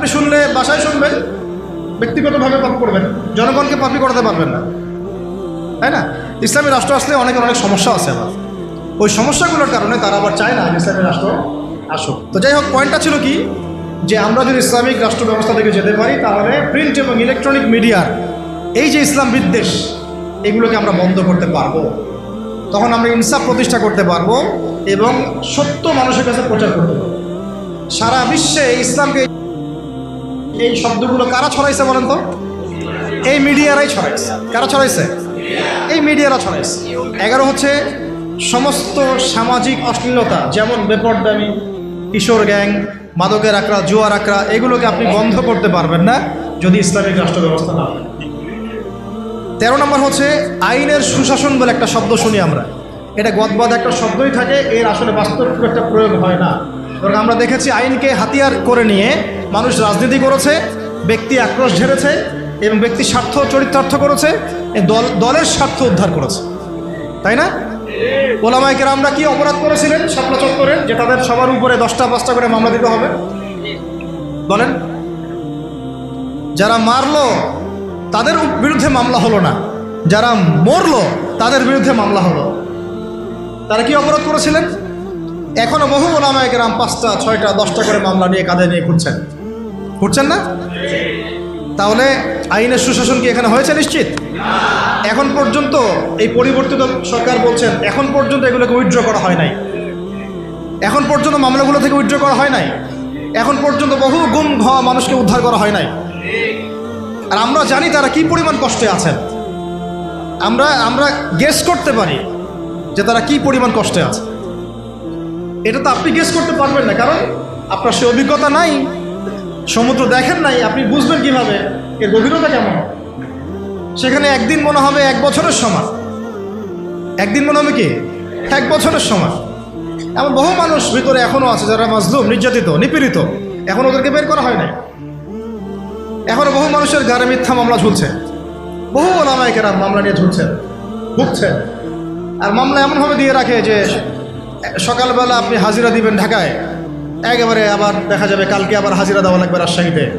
আপনি শুনলে বাসায় শুনবেন, ব্যক্তিগতভাবে পাপ করবেন, জনগণকে পাপি করাতে পারবেন না। তাই না? ইসলামী রাষ্ট্র আসলে অনেকের অনেক সমস্যা আছে আবার। ওই সমস্যাগুলোর কারণে তারা আবার চায় না ইসলামী রাষ্ট্র আসুক। তো যাই হোক পয়েন্টটা ছিল কি? যে আমরা যদি ইসলামিক রাষ্ট্র ব্যবস্থা থেকে যেতে পারি, তাহলে প্রিন্ট এবং ইলেকট্রনিক মিডিয়ার এই যে ইসলাম বিদ্বেষ, এগুলোকে আমরা বন্ধ করতে পারব। তখন আমরা ইনসাফ প্রতিষ্ঠা করতে পারব এবং সত্য মানুষের কাছে প্রচার করতে পারব। সারা বিশ্বে ইসলামকে এই শব্দগুলো কারা ছড়াইছে বলেন তো? এই মিডিয়ারাই ছড়াইছে। কারা ছড়াইছে? এই মিডিয়ারা ছড়াইছে। এগারো হচ্ছে সমস্ত সামাজিক অশ্লীলতা, যেমন বেপরদামি, কিশোর গ্যাং, মাদকের আকড়া, জুয়ার আকড়া, এগুলোকে আপনি বন্ধ করতে পারবেন না যদি ইসলামিক রাষ্ট্র ব্যবস্থা না তেরো নম্বর হচ্ছে আইনের সুশাসন বলে একটা শব্দ শুনি আমরা। এটা গদবাদ একটা শব্দই থাকে, এর আসলে বাস্তব একটা প্রয়োগ হয় না। এবং আমরা দেখেছি আইনকে হাতিয়ার করে নিয়ে মানুষ রাজনীতি করেছে, ব্যক্তি আক্রোশ ঝেড়েছে এবং ব্যক্তি স্বার্থ চরিতার্থ করেছে দল, দলের স্বার্থ উদ্ধার করেছে। তাই না? ওলামাইকের আমরা কি অপরাধ করেছিলেন শাপলা চত্বরে, যে তাদের সবার উপরে দশটা পাঁচটা করে মামলা দিতে হবে? বলেন। যারা মারলো, তাদের বিরুদ্ধে মামলা হলো না। যারা মরলো, তাদের বিরুদ্ধে মামলা হলো। তারা কি অপরাধ করেছিলেন? এখনও বহু ওলামায় গ্রাম পাঁচটা, ছয়টা, দশটা করে মামলা নিয়ে কাঁধে নিয়ে ঘুরছেন। ঘুরছেন না? তাহলে আইনের সুশাসন কি এখানে হয়েছে নিশ্চিত? এখন পর্যন্ত এই পরিবর্তিত সরকার বলছেন, এখন পর্যন্ত এগুলোকে উইথড্র করা হয় নাই। এখন পর্যন্ত মামলাগুলো থেকে উইথড্র করা হয় নাই। এখন পর্যন্ত বহু গুম হওয়া মানুষকে উদ্ধার করা হয় নাই। আর আমরা জানি তারা কি পরিমাণ কষ্টে আছেন। আমরা আমরা গেস করতে পারি যে তারা কি পরিমাণ কষ্টে আছে। এটা তো আপনি গেস করতে পারবেন না, কারণ আপনার সে অভিজ্ঞতা নাই, সমুদ্র দেখেন নাই, আপনি বুঝবেন কীভাবে, এর গভীরতা কেমন সেখানে একদিন মনে হবে এক বছরের সমান। একদিন মনে হবে কি? এক বছরের সমান। এমন বহু মানুষ ভিতরে এখনও আছে যারা মাজলুম, নির্যাতিত, নিপীড়িত। এখন ওদেরকে বের করা হয় নাই। এখনও বহু মানুষের ঘরে মিথ্যা মামলা ঝুলছে। বহু ওলামাইকেরা মামলা নিয়ে ঝুলছেন, ভুগছেন। আর মামলা এমনভাবে দিয়ে রাখে যে সকালবেলা আপনি হাজিরা দিবেন ঢাকায়, একেবারে আবার দেখা যাবে কালকে আবার হাজিরা দেওয়া লাগবে রাজশাহীতে।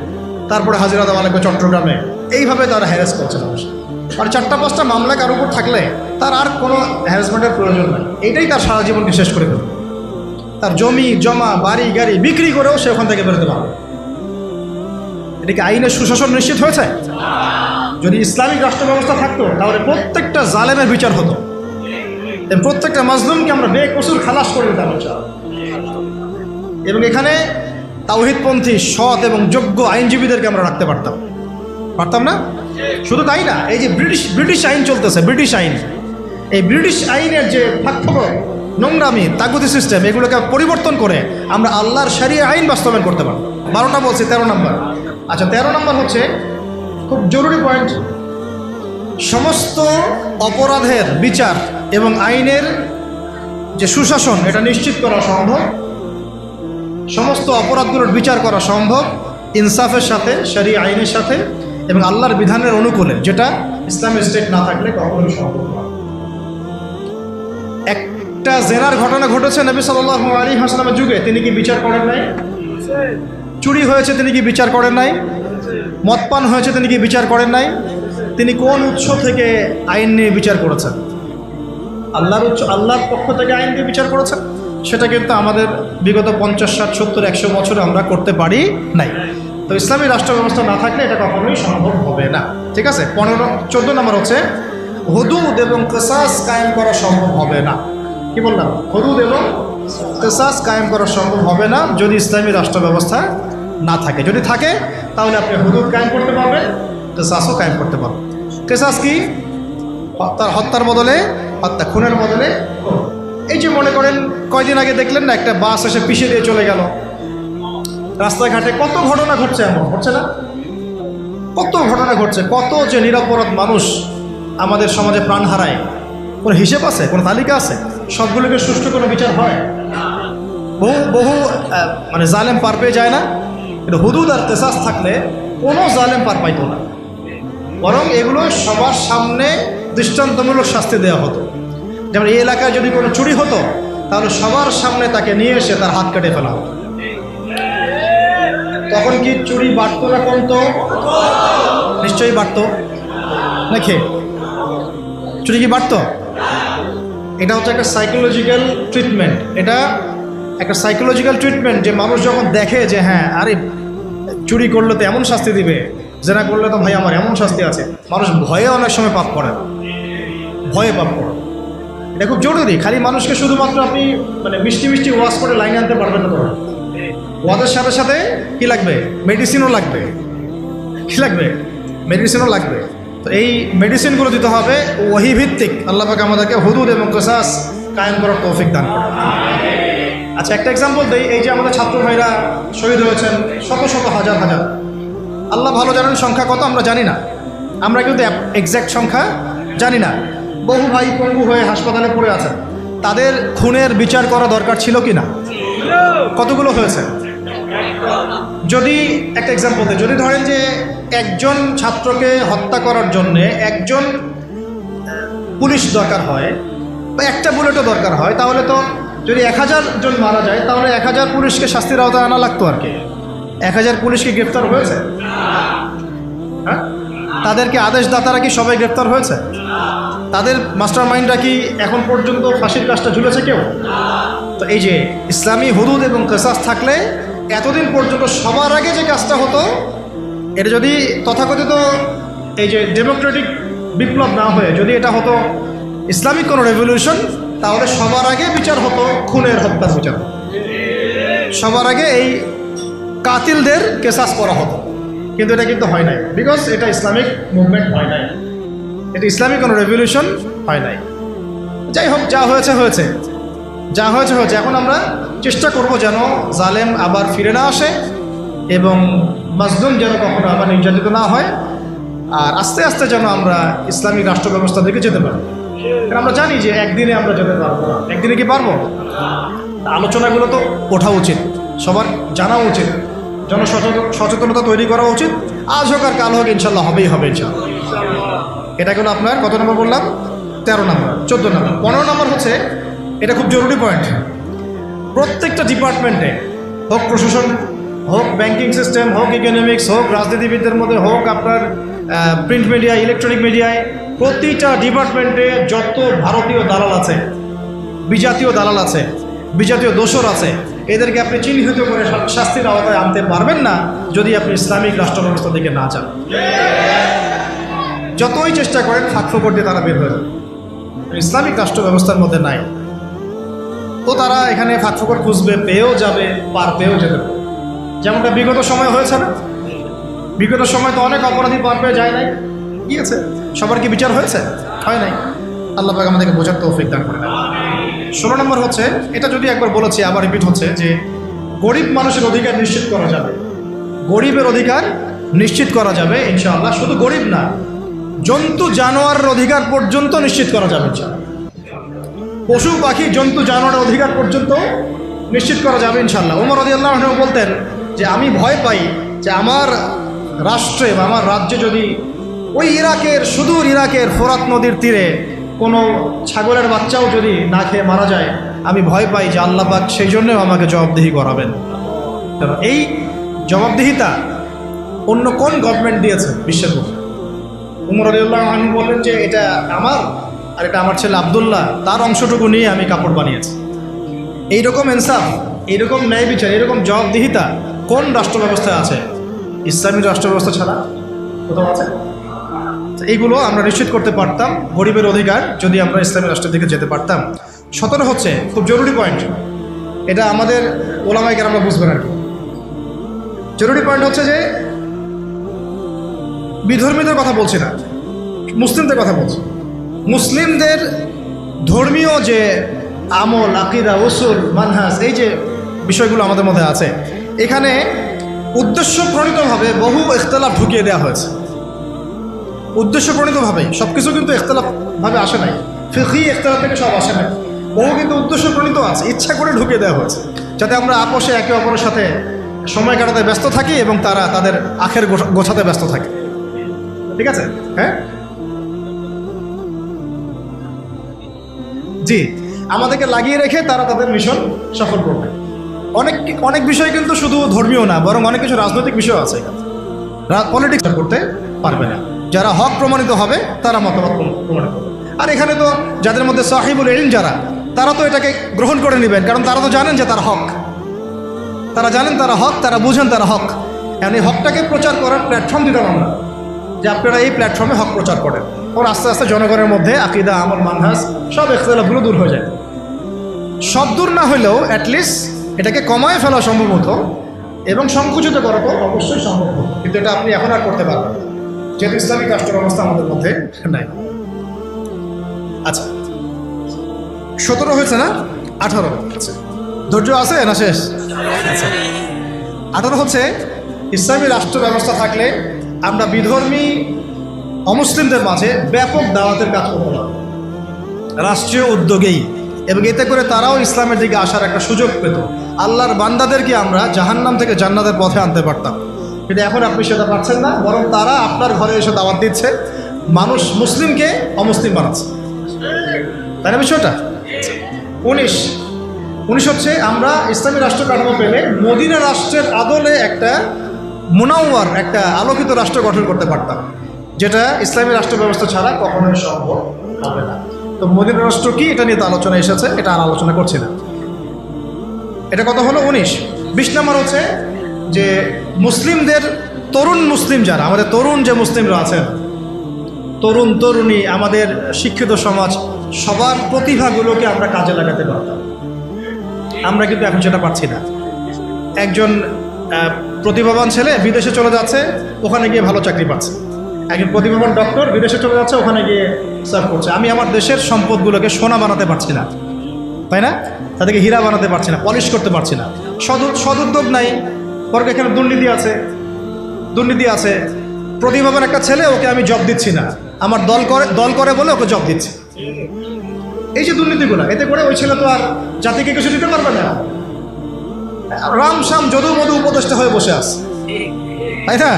তারপরে হাজিরা দেওয়া লাগবে চট্টগ্রামে। এইভাবে তারা হ্যারেস করছে মানুষ। আর চারটা পাঁচটা মামলা কারোর উপর থাকলে তার আর কোনো হ্যারাসমেন্টের প্রয়োজন নেই। এইটাই তার সারা জীবনকে শেষ করে দেবে। তার জমি, জমা, বাড়ি, গাড়ি বিক্রি করেও সে ওখান থেকে বেরোতে পারবে এটা কি আইনের সুশাসন নিশ্চিত হয়েছে? যদি ইসলামিক রাষ্ট্র ব্যবস্থা থাকতো, তাহলে প্রত্যেকটা জালেমের বিচার হতো। প্রত্যেকটা মাজলুমকে আমরা বেকসুর খালাস করে দিতাম। এবং এখানে তাওহিদপন্থী, সৎ এবং যোগ্য আইনজীবীদেরকে আমরা রাখতে পারতাম। পারতাম না? শুধু তাই না, এই যে ব্রিটিশ ব্রিটিশ আইন চলতেছে, ব্রিটিশ আইন। এই ব্রিটিশ আইনের যে ফাঁকফোক নোংরামি, তাগুতি সিস্টেম, এগুলোকে পরিবর্তন করে আমরা আল্লাহর সারিয়ে আইন বাস্তবায়ন করতে পারব বারোটা বলছি তেরো নম্বর। আচ্ছা তেরো নম্বর হচ্ছে, খুব জরুরি পয়েন্ট সমস্ত অপরাধের বিচার এবং আইনের যে সুশাসন এটা নিশ্চিত করা সম্ভব। সমস্ত অপরাধগুলোর বিচার করা সম্ভব ইনসাফের সাথে সারি আইনের সাথে এবং আল্লাহর বিধানের অনুকূলে যেটা ইসলামিক স্টেট না থাকলে কখনোই সম্ভব না। একটা জেনার ঘটনা ঘটেছে নবী সাল্লাহ আলী হাসলামের যুগে। তিনি কি বিচার করেন নাই? চুরি হয়েছে তিনি কি বিচার করেন নাই? মদপান হয়েছে, তিনি কি বিচার করেন নাই? তিনি কোন উৎস থেকে আইন নিয়ে বিচার করেছেন? আল্লাহর উৎস, আল্লাহর পক্ষ থেকে আইন দিয়ে বিচার করেছেন? সেটা কিন্তু আমাদের বিগত পঞ্চাশ, ষাট, সত্তর, একশো বছরে আমরা করতে পারি নাই। তো ইসলামী রাষ্ট্র ব্যবস্থা না থাকলে এটা কখনোই সম্ভব হবে না। ঠিক আছে? পনেরো, চোদ্দ নম্বর হচ্ছে, হদুদ এবং কেসাস কায়েম করা সম্ভব হবে না। কি বললাম? হদুদ এবং কেসাস কায়েম করা সম্ভব হবে না যদি ইসলামী রাষ্ট্র ব্যবস্থা না থাকে। যদি থাকে তাহলে আপনি হুদুদ কায়েম করতে পারবেন কেসাসও কায়েম করতে পারবেন। কেসাস কি? হত্যার হত্যার বদলে, হত্যা খুনের বদলে। এই যে মনে করেন, কয়দিন আগে দেখলেন না, একটা বাস এসে পিছিয়ে দিয়ে চলে গেল। রাস্তাঘাটে কত ঘটনা ঘটছে এমন? ঘটছে না? কত ঘটনা ঘটছে? কত যে নিরপরাধ মানুষ আমাদের সমাজে প্রাণ হারায়। কোনো হিসেব আছে? কোনো তালিকা আছে? সবগুলোকে সুষ্ঠু কোনো বিচার হয়? বহু বহু মানে জালেম পার পেয়ে যায় না? কিন্তু হুদুদ আর তেসাস থাকলে কোনো জালেম পার পাইতো না। বরং এগুলো সবার সামনে দৃষ্টান্তমূলক শাস্তি দেওয়া হতো। যেমন এই এলাকায় যদি কোনো চুরি হতো, তাহলে সবার সামনে তাকে নিয়ে এসে তার হাত কেটে ফেলা হতো। তখন কি চুরি বাড়তো না কমতো? নিশ্চয়ই বাড়তো। নাকি? চুরি কি বাড়তো? এটা হচ্ছে একটা সাইকোলজিক্যাল ট্রিটমেন্ট এটা একটা সাইকোলজিক্যাল ট্রিটমেন্ট যে মানুষ যখন দেখে যে হ্যাঁ আরে চুরি করলে তো এমন শাস্তি দিবে, জেনা করলে তো ভাই আমার এমন শাস্তি আছে। মানুষ ভয়ে অনেক সময় পাপ করে। ভয়ে পাপ করে। এটা খুব জরুরি। খালি মানুষকে শুধুমাত্র আপনি মানে মিষ্টি মিষ্টি ওয়াশ করে লাইনে আনতে পারবেন না তো। ওয়াজের সাথে সাথে কি লাগবে? মেডিসিনও লাগবে। কি লাগবে? মেডিসিনও লাগবে। তো এই মেডিসিনগুলো দিতে হবে ওহি ভিত্তিক আল্লাহ আমাদেরকে হুদুদ এবং কেসাস কায়েম করার তৌফিক দান করে আচ্ছা একটা এক্সাম্পল দিই, এই যে আমাদের ছাত্র ভাইরা শহীদ হয়েছেন, শত শত হাজার হাজার। আল্লাহ ভালো জানেন সংখ্যা কত, আমরা জানি না। আমরা কিন্তু এক্স্যাক্ট সংখ্যা জানি না। বহু ভাই পঙ্গু হয়ে হাসপাতালে পড়ে আছেন। তাদের খুনের বিচার করা দরকার ছিল কি না? কতগুলো হয়েছে? যদি একটা এক্সাম্পল দিই, যদি ধরেন যে একজন ছাত্রকে হত্যা করার জন্যে একজন পুলিশ দরকার হয়, বা একটা বুলেটও দরকার হয়, তাহলে তো যদি এক হাজার জন মারা যায়, তাহলে এক হাজার পুলিশকে শাস্তির আওতায় আনা লাগতো আর কি। এক হাজার পুলিশকে গ্রেপ্তার হয়েছে? হ্যাঁ? তাদেরকে আদেশদাতারা কি সবাই গ্রেপ্তার হয়েছে? তাদের মাস্টার মাইন্ডরা কি এখন পর্যন্ত ফাঁসির কাজটা ঝুলেছে কেউ? তো এই যে ইসলামী হুদুদ এবং কেসাস থাকলে এতদিন পর্যন্ত সবার আগে যে কাজটা হতো, এটা যদি তথাকথিত এই যে ডেমোক্রেটিক বিপ্লব না হয়ে, যদি এটা হতো ইসলামিক কোনো রেভলিউশন তাহলে সবার আগে বিচার হতো খুনের হত্যার বিচার। সবার আগে এই কাতিলদের কেসাস করা হতো। কিন্তু এটা কিন্তু হয় নাই। বিকজ এটা ইসলামিক মুভমেন্ট হয় নাই। এটা ইসলামিক কোনো রেভলিউশন হয় নাই। যাই হোক, যা হয়েছে হয়েছে। যা হয়েছে হয়েছে। এখন আমরা চেষ্টা করব যেন জালেম আবার ফিরে না আসে এবং মাজলুম যেন কখনো আবার নির্যাতিত না হয়। আর আস্তে আস্তে যেন আমরা ইসলামিক রাষ্ট্র ব্যবস্থা দিকে যেতে পারি। আমরা জানি যে একদিনে আমরা যেতে পারব না। একদিনে কি পারব? আলোচনাগুলো তো ওঠা উচিত, সবার জানা উচিত জন সচেতনতা তৈরি করা উচিত। আজ হোক আর কাল হোক ইনশাল্লাহ হবেই হবে ইনশাল্লাহ এটা হলো আপনার? কত নম্বর বললাম? তেরো নম্বর, চোদ্দ নম্বর। পনেরো নম্বর হচ্ছে, এটা খুব জরুরি পয়েন্ট প্রত্যেকটা ডিপার্টমেন্টে হোক প্রশাসন, হোক ব্যাংকিং সিস্টেম হোক ইকোনমিক্স হোক রাজনীতিবিদদের মধ্যে, হোক আপনার প্রিন্ট মিডিয়া ইলেকট্রনিক মিডিয়ায় প্রতিটা ডিপার্টমেন্টে যত ভারতীয় দালাল আছে, বিজাতীয় দালাল আছে, বিজাতীয় দোসর আছে, এদেরকে আপনি চিহ্নিত করে শাস্তির আওতায় আনতে পারবেন না যদি আপনি ইসলামিক রাষ্ট্র ব্যবস্থা দিকে না যান। যতই চেষ্টা করেন ফাঁক দিয়ে তারা বের হয়ে ইসলামিক রাষ্ট্র ব্যবস্থার মধ্যে নাই। তো তারা এখানে ফাঁক খুঁজবে, পেয়েও যাবে, পার পেয়েও যেতে যেমনটা বিগত সময় হয়েছে না? বিগত সময় তো অনেক অপরাধী পার পেয়ে যায় নাই। গিয়েছে? সবার কি বিচার হয়েছে? হয় নাই। আল্লাহ পাক আমাদেরকে বোঝার তৌফিক দান করে ষোলো নম্বর হচ্ছে, এটা যদি একবার বলেছি, আবার রিপিট হচ্ছে, যে গরিব মানুষের অধিকার নিশ্চিত করা যাবে। গরিবের অধিকার নিশ্চিত করা যাবে, ইনশাআল্লাহ। শুধু গরিব না, জন্তু জানোয়ারের অধিকার পর্যন্ত নিশ্চিত করা যাবে পশু, পাখি, জন্তু, জানোয়ারের অধিকার পর্যন্ত নিশ্চিত করা যাবে ইনশাল্লাহ ওমর রদিয়াল্লাহ বলতেন যে, আমি ভয় পাই যে আমার রাষ্ট্রে বা আমার রাজ্যে যদি ওই ইরাকের, সুদূর ইরাকের ফোরাত নদীর তীরে কোনো ছাগলের বাচ্চাও যদি না খেয়ে মারা যায়, আমি ভয় পাই যে আল্লাপাক সেই জন্যেও আমাকে জবাবদিহি করাবেন। কারণ এই জবাবদিহিতা অন্য কোন গভর্নমেন্ট দিয়েছে বিশ্বের মধ্যে? উমর আলিউল্লাহ আমি বললেন যে এটা আমার আর এটা আমার ছেলে আবদুল্লাহ, তার অংশটুকু নিয়ে আমি কাপড় বানিয়েছি। এইরকম ইনসাফ, এইরকম ন্যায় বিচার এরকম জবাবদিহিতা কোন রাষ্ট্র ব্যবস্থায় আছে? ইসলামী রাষ্ট্র ব্যবস্থা ছাড়া কোথাও আছে? এইগুলো আমরা নিশ্চিত করতে পারতাম, গরিবের অধিকার যদি আমরা ইসলামী রাষ্ট্রের দিকে যেতে পারতাম। সতেরো হচ্ছে, খুব জরুরি পয়েন্ট এটা আমাদের ওলামাইকার আমরা বুঝবেন আর কি। জরুরি পয়েন্ট হচ্ছে যে, বিধর্মীদের কথা বলছি না, মুসলিমদের কথা বলছি। মুসলিমদের ধর্মীয় যে আমল, আকিদা, উসুল, মানহাস, এই যে বিষয়গুলো আমাদের মধ্যে আছে, এখানে উদ্দেশ্য প্রণীতভাবে বহু ইখতলাফ ঢুকিয়ে দেওয়া হয়েছে। উদ্দেশ্য প্রণীতভাবেই সব কিছু কিন্তু ইখতলাফভাবে আসে নাই। ফিকি ইখতলাফ থেকে সব আসে নাই। বহু কিন্তু উদ্দেশ্য প্রণীত আছে। ইচ্ছা করে ঢুকিয়ে দেওয়া হয়েছে। যাতে আমরা আপোষে একে অপরের সাথে সময় কাটাতে ব্যস্ত থাকি এবং তারা তাদের আখের গোছাতে ব্যস্ত থাকে। ঠিক আছে? হ্যাঁ? জি। আমাদেরকে লাগিয়ে রেখে তারা তাদের মিশন সফল করবে। অনেক অনেক বিষয় কিন্তু শুধু ধর্মীয় না, বরং অনেক কিছু রাজনৈতিক বিষয় আছে। পলিটিক্স করতে পারবে না। যারা হক প্রমাণিত হবে, তারা মতামত প্রম- প্রমাণিত হবে। আর এখানে তো যাদের মধ্যে সাহিবুল ইলম যারা, তারা তো এটাকে গ্রহণ করে নেবেন, কারণ তারা তো জানেন যে তার হক। তারা জানেন তারা হক, তারা বুঝেন তারা হক। এখন এই হকটাকে প্রচার করার প্ল্যাটফর্ম দিতাম আমরা যে আপনারা এই প্ল্যাটফর্মে হক প্রচার করেন। ওর আস্তে আস্তে জনগণের মধ্যে আকিদা, আমল মানহাস সব এখতলাফগুলো দূর হয়ে যায়। সব দূর না হলেও অ্যাটলিস্ট এটাকে কমায় ফেলা সম্ভব হতো এবং সংকুচিত করা তো অবশ্যই সম্ভব কিন্তু এটা আপনি এখন আর করতে পারবেন না। যেহেতু ইসলামিক রাষ্ট্র ব্যবস্থা আমাদের মধ্যে নাই। আচ্ছা সতেরো হয়েছে না? আঠারো ধৈর্য আছে না শেষ? আচ্ছা আঠারো হচ্ছে ইসলামী রাষ্ট্র ব্যবস্থা থাকলে আমরা বিধর্মী অমুসলিমদের মাঝে ব্যাপক দাওয়াতের কাজ করতে পারব রাষ্ট্রীয় উদ্যোগেই। এবং এতে করে তারাও ইসলামের দিকে আসার একটা সুযোগ পেত। আল্লাহর বান্দাদেরকে আমরা জাহান্নাম থেকে জান্নাতের পথে আনতে পারতাম। কিন্তু এখন আপনি সেটা পারছেন না, বরং তারা আপনার ঘরে এসে দাওয়াত দিচ্ছে। মানুষ মুসলিমকে অমুসলিম বানাচ্ছে। তাই না বিষয়টা? উনিশ। উনিশ হচ্ছে আমরা ইসলামী রাষ্ট্র কাঠামো পেলে মদিনা রাষ্ট্রের আদলে একটা মুনাওয়ার, একটা আলোকিত রাষ্ট্র গঠন করতে পারতাম, যেটা ইসলামী রাষ্ট্র ব্যবস্থা ছাড়া কখনোই সম্ভব হবে না। তো মদিনা রাষ্ট্র কি? এটা নিয়ে তো আলোচনা এসেছে, এটা আর আলোচনা করছি না। এটা কত হলো? উনিশ। বিশ নম্বর হচ্ছে যে মুসলিমদের তরুণ মুসলিম যারা, আমাদের তরুণ যে মুসলিমরা আছেন, তরুণ তরুণী, আমাদের শিক্ষিত সমাজ, সবার প্রতিভাগুলোকে আমরা কাজে লাগাতে পারতাম। আমরা কিন্তু এখন সেটা পাচ্ছি না। একজন প্রতিভাবান ছেলে বিদেশে চলে যাচ্ছে, ওখানে গিয়ে ভালো চাকরি পাচ্ছে। একজন প্রতিভাবান ডক্টর বিদেশে চলে যাচ্ছে, ওখানে গিয়ে সার্ভ করছে। আমি আমার দেশের সম্পদগুলোকে সোনা বানাতে পারছি না। তাই না? তাদেরকে হীরা বানাতে পারছি না পলিশ করতে পারছি না। সদ, সদুদ্যোগ নাই। বরং এখানে দুর্নীতি আছে দুর্নীতি আছে। প্রতিভাবান একটা ছেলে ওকে আমি জব দিচ্ছি না। আমার দল করে দল করে বলে ওকে জব দিচ্ছি। এই যে দুর্নীতিগুলো, এতে করে ওই ছেলে তো আর জাতিকে কিছু দিতে পারবে না। রাম শাম যদু মধু উপদেষ্টা হয়ে বসে আছে। তাই না?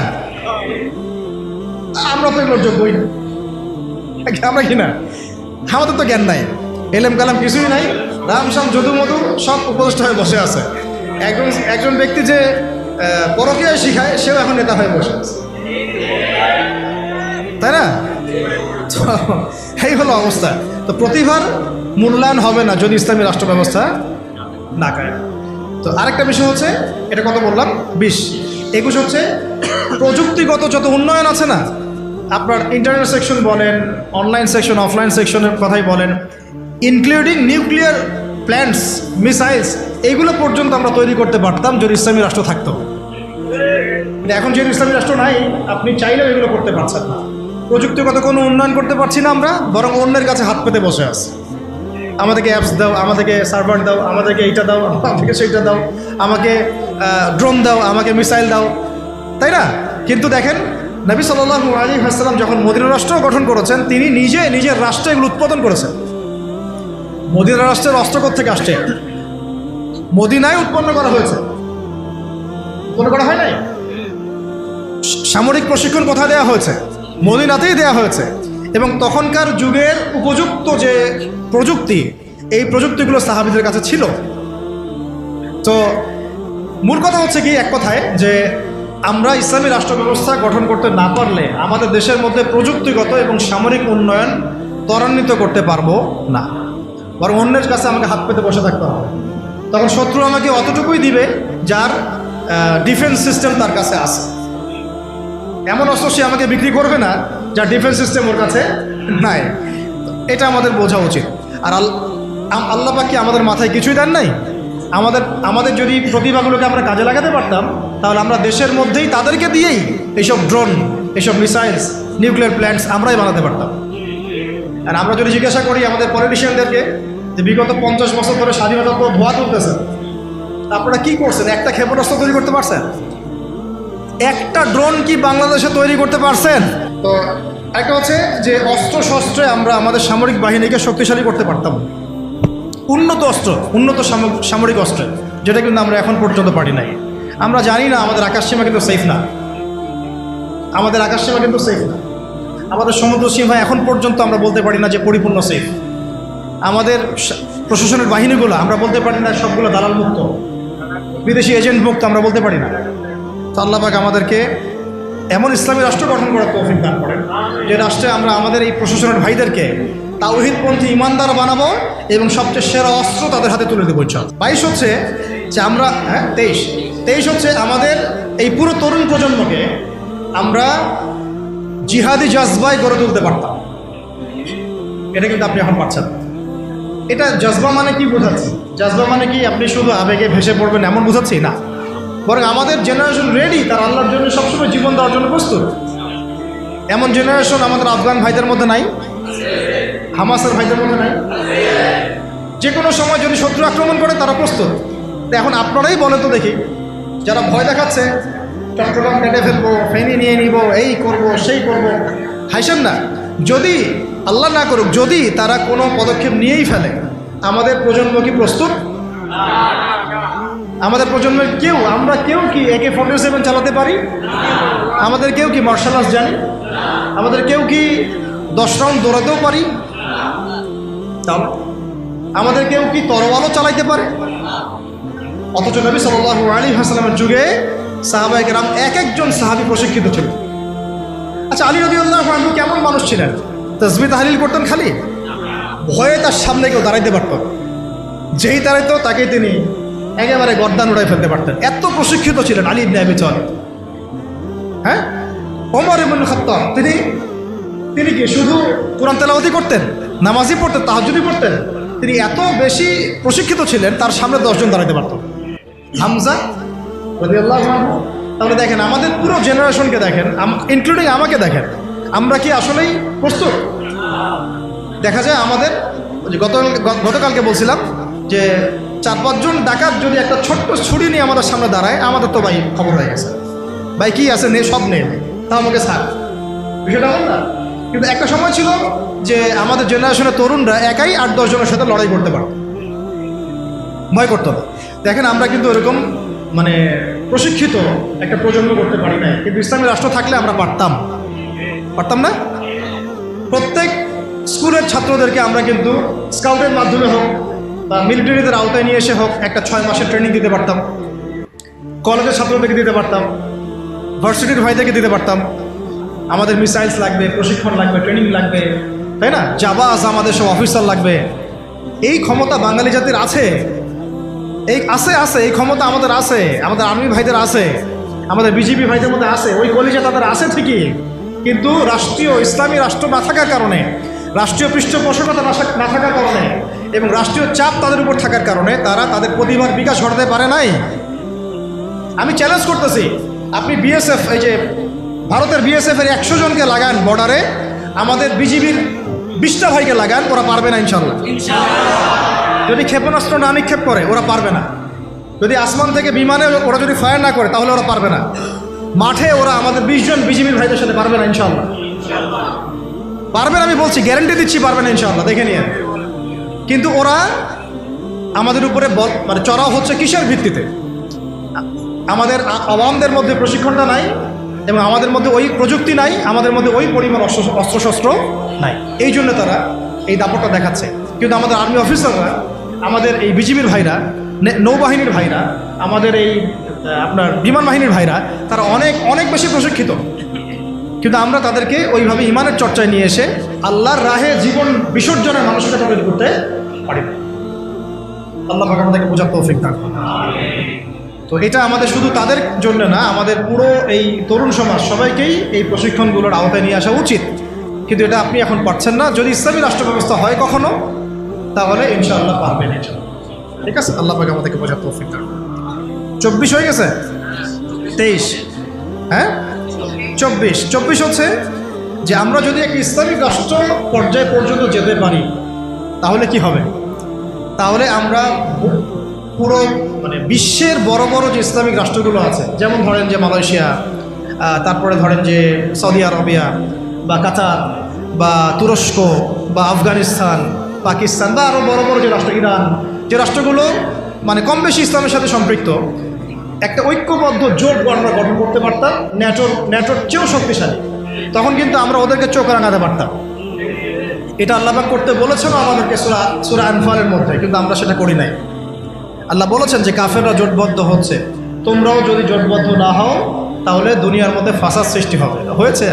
আমরা তো এগুলোর যোগ্যই না। আমরা কি না? আমাদের তো জ্ঞান নাই। এলেম কালাম কিছুই নাই। রাম শাম যদু মধু সব উপদেষ্টা হয়ে বসে আছে। একজন একজন ব্যক্তি যে আহ, পরকীয়া শিখায় সেও এখন নেতা হয়ে বসে আছে। তাই না? এই হলো অবস্থা। তো প্রতিভার মূল্যায়ন হবে না যদি ইসলামী রাষ্ট্র ব্যবস্থা না করে। তো আরেকটা বিষয় হচ্ছে এটা কত বললাম? বিশ। একুশ হচ্ছে প্রযুক্তিগত যত উন্নয়ন আছে না আপনার ইন্টারনেট সেকশন বলেন অনলাইন সেকশন অফলাইন সেকশনের কথাই বলেন ইনক্লুডিং নিউক্লিয়ার প্ল্যান্টস, মিসাইলস এইগুলো পর্যন্ত আমরা তৈরি করতে পারতাম যদি ইসলামী রাষ্ট্র থাকতো। এখন যেহেতু ইসলামী রাষ্ট্র নাই, আপনি চাইলেও এগুলো করতে পারছেন না। প্রযুক্তিগত কোনো উন্নয়ন করতে পারছি না আমরা, বরং অন্যের কাছে হাত পেতে বসে আছি। আমাদেরকে অ্যাপস দাও, আমাদেরকে সার্ভার দাও, আমাদেরকে এইটা দাও, আমাদেরকে সেইটা দাও, আমাকে ড্রোন দাও, আমাকে মিসাইল দাও। তাই না? কিন্তু দেখেন, নবী সাল্লাল্লাহু আলী হাসলাম যখন মদিনা রাষ্ট্র গঠন করেছেন, তিনি নিজে নিজের রাষ্ট্রে এগুলো উৎপাদন করেছেন। মদিনা রাষ্ট্রের অস্ত্র থেকে আসছে? মদিনায় উৎপন্ন করা হয়েছে। উৎপন্ন করা হয় নাই? সামরিক প্রশিক্ষণ কোথায় দেওয়া হয়েছে? মদিনাতেই দেওয়া হয়েছে। এবং তখনকার যুগের উপযুক্ত যে প্রযুক্তি, এই প্রযুক্তিগুলো সাহাবিদের কাছে ছিল। তো মূল কথা হচ্ছে কি, এক কথায় যে আমরা ইসলামী রাষ্ট্র ব্যবস্থা গঠন করতে না পারলে আমাদের দেশের মধ্যে প্রযুক্তিগত এবং সামরিক উন্নয়ন ত্বরান্বিত করতে পারব না। বরং অন্যের কাছে আমাকে হাত পেতে বসে থাকতে হবে। তখন শত্রু আমাকে অতটুকুই দিবে যার ডিফেন্স সিস্টেম তার কাছে আছে। এমন অস্ত্র সে আমাকে বিক্রি করবে না, যার ডিফেন্স সিস্টেম ওর কাছে নাই। এটা আমাদের বোঝা উচিত। আর আল- আল্লাহ পাক আমাদের মাথায় কিছুই দেন নাই? আমাদের আমাদের যদি প্রতিভাগুলোকে আমরা কাজে লাগাতে পারতাম, তাহলে আমরা দেশের মধ্যেই তাদেরকে দিয়েই এইসব ড্রোন এইসব মিসাইলস নিউক্লিয়ার প্ল্যান্টস আমরাই বানাতে পারতাম। আর আমরা যদি জিজ্ঞাসা করি আমাদের পলিটিশিয়ানদেরকে যে বিগত পঞ্চাশ বছর ধরে স্বাধীনতা তো ধোয়া তুলতেছেন আপনারা কি করছেন? একটা ক্ষেপণাস্ত্র তৈরি করতে পারছেন? একটা ড্রোন কি বাংলাদেশে তৈরি করতে পারছেন? তো একটা হচ্ছে যে অস্ত্র শস্ত্রে আমরা আমাদের সামরিক বাহিনীকে শক্তিশালী করতে পারতাম। উন্নত অস্ত্র, উন্নত সামরিক অস্ত্র, যেটা কিন্তু আমরা এখন পর্যন্ত পারি নাই। আমরা জানি না আমাদের আকাশসীমা কিন্তু সেফ না। আমাদের আকাশসীমা কিন্তু সেফ না। আমাদের সমুদ্র সীমা এখন পর্যন্ত আমরা বলতে পারি না যে পরিপূর্ণ সেফ আমাদের প্রশাসনের বাহিনীগুলো, আমরা বলতে পারি না সবগুলো দালাল মুক্ত বিদেশি এজেন্ট মুক্ত আমরা বলতে পারি না। তো আমাদেরকে এমন ইসলামী রাষ্ট্র গঠন করার তৌফিক দান করেন, যে রাষ্ট্রে আমরা আমাদের এই প্রশাসনের ভাইদেরকে তাওহিদপন্থী ইমানদার বানাবো এবং সবচেয়ে সেরা অস্ত্র তাদের হাতে তুলে দেবো ইনশাল বাইশ হচ্ছে যে আমরা হ্যাঁ তেইশ। তেইশ হচ্ছে আমাদের এই পুরো তরুণ প্রজন্মকে আমরা জিহাদি জজবায় গড়ে তুলতে পারতাম। এটা কিন্তু আপনি এখন পাচ্ছেন। এটা জজবা মানে কি বোঝাচ্ছি? জজবা মানে কি আপনি শুধু আবেগে ভেসে পড়বেন এমন বোঝাচ্ছি? না। বরং আমাদের জেনারেশন রেডি তার আল্লাহর জন্য সবসময় জীবন দেওয়ার জন্য প্রস্তুত। এমন জেনারেশন আমাদের আফগান ভাইদের মধ্যে নাই? হামাসের ভাইদের মধ্যে নাই? যে কোনো সময় যদি শত্রু আক্রমণ করে, তারা প্রস্তুত। এখন আপনারাই বলেন তো দেখি। যারা ভয় দেখাচ্ছে চট্টগ্রাম কেটে ফেলব, ফেনি নিয়ে নিব, এই করব, সেই করব। হাইসেন না, যদি আল্লাহ না করুক, যদি তারা কোনো পদক্ষেপ নিয়েই ফেলে, আমাদের প্রজন্ম কি প্রস্তুত? আমাদের প্রজন্মের কেউ, আমরা কেউ কি একে ফোর্টি সেভেন চালাতে পারি? আমাদের কেউ কি মার্শাল আর্টস জানি? আমাদের কেউ কি দশ রাউন্ড দৌড়াতেও পারি? আমাদের কেউ কি তরোয়ালও চালাইতে পারে? অথচ নবী সাল্লাহ আলী হাসলামের যুগে সাহাবাহিক রাম এক একজন সাহাবি প্রশিক্ষিত ছিল। আচ্ছা আলী রবি আল্লাহ কেমন মানুষ ছিলেন? তসবি তাহলিল করতেন খালি? ভয়ে তার সামনে কেউ দাঁড়াইতে পারত যেই দাঁড়াইতো তাকে তিনি একেবারে গর্দান উড়াই ফেলতে পারতেন। এত প্রশিক্ষিত ছিলেন আলী ইবনে আবি তালিব। হ্যাঁ? ওমর ইবনুল খাত্তাব, তিনি তিনি কি শুধু কোরআন তেলাওয়াতি করতেন? নামাজি পড়তেন তাহাজুদি পড়তেন? তিনি এত বেশি প্রশিক্ষিত ছিলেন, তার সামনে দশজন দাঁড়াতে পারতেন হামজা। তাহলে দেখেন, আমাদের পুরো জেনারেশনকে দেখেন ইনক্লুডিং আমাকে দেখেন, আমরা কি আসলেই প্রস্তুত? দেখা যায় আমাদের গত, গতকালকে বলছিলাম যে চার পাঁচজন ডাকাত যদি একটা ছোট্ট ছুরি নিয়ে আমাদের সামনে দাঁড়ায়, আমাদের তো ভাই খবর হয়ে গেছে। ভাই, কি আছে? নে, সব নে তা আমাকে ছাড়। বিষয়টা না। কিন্তু একটা সময় ছিল যে আমাদের জেনারেশনের তরুণরা একাই আট দশজনের সাথে লড়াই করতে পারত। ভয় করতো না। দেখেন, আমরা কিন্তু এরকম মানে প্রশিক্ষিত একটা প্রজন্ম করতে পারি না কিন্তু ইসলামী রাষ্ট্র থাকলে আমরা পারতাম। পারতাম না? প্রত্যেক স্কুলের ছাত্রদেরকে আমরা কিন্তু স্কাউটের মাধ্যমে হোক বা মিলিটারিদের আওতায় নিয়ে এসে হোক একটা ছয় মাসের ট্রেনিং দিতে পারতাম। কলেজের ছাত্রদেরকে দিতে পারতাম। ভার্সিটির ভাইদেরকে দিতে পারতাম। আমাদের মিসাইলস লাগবে, প্রশিক্ষণ লাগবে, ট্রেনিং লাগবে, তাই না? জাবাস আমাদের সব অফিসার লাগবে। এই ক্ষমতা বাঙালি জাতির আছে। এই আছে আছে, এই ক্ষমতা আমাদের আছে, আমাদের আর্মি ভাইদের আছে, আমাদের বিজেপি ভাইদের মধ্যে আছে, ওই কলিজা তাদের আছে ঠিকই, কিন্তু রাষ্ট্রীয়, ইসলামী রাষ্ট্র না থাকার কারণে, রাষ্ট্রীয় পৃষ্ঠপোষকতা না থাকার কারণে এবং রাষ্ট্রীয় চাপ তাদের উপর থাকার কারণে তারা তাদের প্রতিভার বিকাশ ঘটাতে পারে নাই। আমি চ্যালেঞ্জ করতেছি, আপনি বিএসএফ এই যে ভারতের বিএসএফ এর একশো জনকে লাগান বর্ডারে আমাদের বিজিবির বিশটা ভাইকে লাগান, ওরা পারবে না ইনশাল্লাহ। যদি ক্ষেপণাস্ত্র না নিক্ষেপ করে, ওরা পারবে না। যদি আসমান থেকে বিমানে ওরা যদি ফায়ার না করে, তাহলে ওরা পারবে না। মাঠে ওরা আমাদের বিশ জন বিজিবির ভাইদের সাথে পারবে না ইনশাল্লাহ পারবে না আমি বলছি গ্যারেন্টি দিচ্ছি পারবে না ইনশাল্লাহ দেখে নিয়ে। কিন্তু ওরা আমাদের উপরে মানে চড়াও হচ্ছে কিসের ভিত্তিতে? আমাদের আওয়ামদের মধ্যে প্রশিক্ষণটা নাই, এবং আমাদের মধ্যে ওই প্রযুক্তি নাই, আমাদের মধ্যে ওই পরিমাণ অস্ত্র অস্ত্রশস্ত্র নাই। এই জন্য তারা এই দাপটটা দেখাচ্ছে। কিন্তু আমাদের আর্মি অফিসাররা আমাদের এই বিজিবির ভাইরা নৌবাহিনীর ভাইরা, আমাদের এই আপনার বিমান বাহিনীর ভাইরা, তারা অনেক অনেক বেশি প্রশিক্ষিত। কিন্তু আমরা তাদেরকে ওইভাবে ইমানের চর্চায় নিয়ে এসে আল্লাহর রাহে জীবন বিসর্জনের মানসিকতা তৈরি করতে পারি। আল্লাহ পাক আমাদেরকে বোঝার তৌফিক দান। তো এটা আমাদের শুধু তাদের জন্য না, আমাদের পুরো এই তরুণ সমাজ সবাইকেই এই প্রশিক্ষণগুলোর আওতায় নিয়ে আসা উচিত। কিন্তু এটা আপনি এখন পারছেন না। যদি ইসলামী রাষ্ট্র ব্যবস্থা হয় কখনো তাহলে ইনশাআল্লাহ পারবেন ঠিক আছে? আল্লাহ পাকে আমাদেরকে বোঝার তৌফিক দান চব্বিশ হয়ে গেছে? তেইশ। হ্যাঁ? চব্বিশ। চব্বিশ হচ্ছে যে আমরা যদি একটা ইসলামিক রাষ্ট্র পর্যায় পর্যন্ত যেতে পারি, তাহলে কি হবে? তাহলে আমরা পুরো মানে বিশ্বের বড় বড় যে ইসলামিক রাষ্ট্রগুলো আছে, যেমন ধরেন যে মালয়েশিয়া তারপরে ধরেন যে সৌদি আরবিয়া বা কাতার বা তুরস্ক বা আফগানিস্তান পাকিস্তান বা আরও বড় বড় যে রাষ্ট্র, ইরান, যে রাষ্ট্রগুলো মানে কম বেশি ইসলামের সাথে সম্পৃক্ত, একটা ঐক্যবদ্ধ জোট আমরা গঠন করতে পারতাম, ন্যাটোর ন্যাটোর চেয়েও শক্তিশালী। তখন কিন্তু আমরা ওদেরকে চোখ রাঙাতে পারতাম। এটা আল্লাহবাক করতে বলেছেন আমাদেরকে সুরা সুরা আনফালের মধ্যে, কিন্তু আমরা সেটা করি নাই। আল্লাহ বলেছেন যে কাফেররা জোটবদ্ধ হচ্ছে। তোমরাও যদি জোটবদ্ধ না হও, তাহলে দুনিয়ার মধ্যে ফাসাদ সৃষ্টি হবে। হয়েছে?